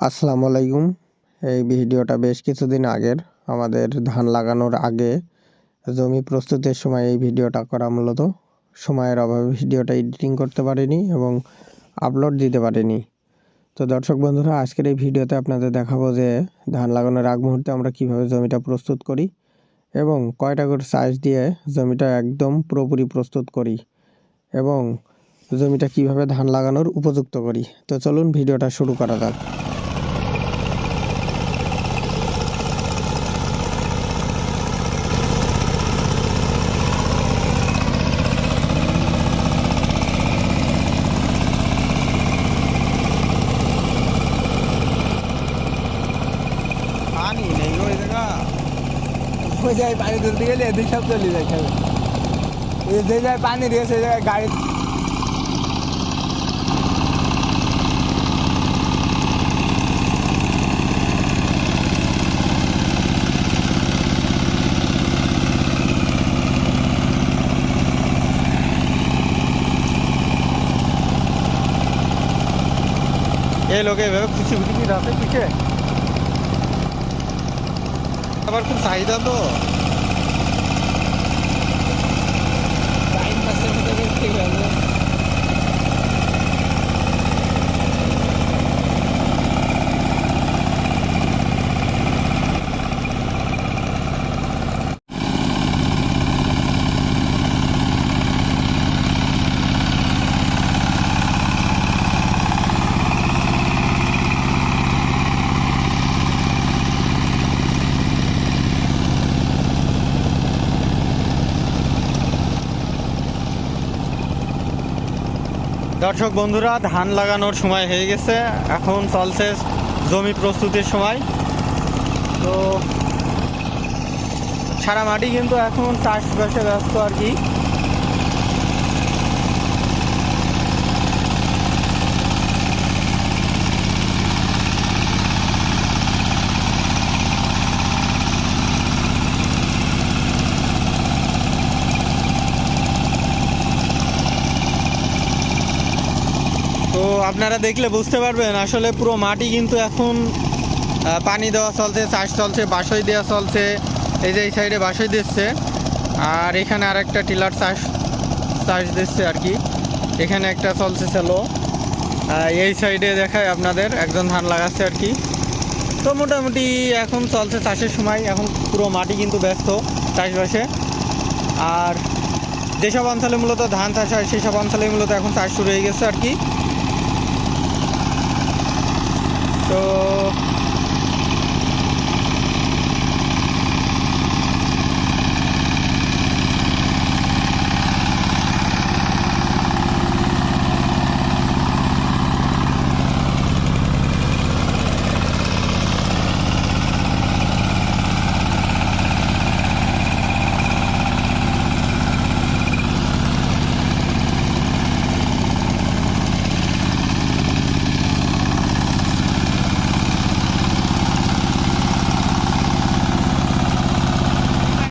আসসালামু আলাইকুম। এই ভিডিওটা বেশ কিছুদিন আগের। আমাদের ধান লাগানোর আগে জমি প্রস্তুতের সময় এই ভিডিওটা করা মূলত। সময়ের অভাবে ভিডিওটা এডিটিং করতে পারিনি এবং আপলোড দিতে পারিনি। তো দর্শক বন্ধুরা, আজকের এই ভিডিওতে আপনাদের দেখাবো যে ধান লাগানোর আগ মুহূর্তে আমরা কীভাবে জমিটা প্রস্তুত করি এবং কয়টা করে সাইজ দিয়ে জমিটা একদম পুরোপুরি প্রস্তুত করি এবং জমিটা কীভাবে ধান লাগানোর উপযুক্ত করি। তো চলুন ভিডিওটা শুরু করা যাক। পানি নেই ওই জায়গা ওই জায়গায় পানি তুলতে গেলে এদিক সব চলে যায় খেলে এই যে জায়গায় পানি দিয়েছে সেই জায়গায় গাড়ি এই লোকে এভাবে খুশি খুশি রাতে পিছে আবার খুব চাহিদা তো। দর্শক বন্ধুরা, ধান লাগানোর সময় হয়ে গেছে। এখন চলছে জমি প্রস্তুতির সময়। তো সারা মাটি কিন্তু এখন চাষবাসে ব্যস্ত আর কি তো আপনারা দেখলে বুঝতে পারবেন, আসলে পুরো মাটি কিন্তু এখন পানি দেওয়া চলছে, চাষ চলছে, বাসই দেওয়া চলছে, এই যে এই সাইডে বাসই দিচ্ছে, আর এখানে আর একটা টিলার চাষ চাষ দিচ্ছে আর কি। এখানে একটা চলছে সেলো। এই সাইডে দেখায় আপনাদের, একজন ধান লাগাচ্ছে আর কি। তো মোটামুটি এখন চলছে চাষের সময়, এখন পুরো মাটি কিন্তু ব্যস্ত চাষবাসে। আর যেসব অঞ্চলে মূলত ধান চাষ হয়, সেসব অঞ্চলে মূলত এখন চাষ শুরু হয়ে গেছে আর কি। So.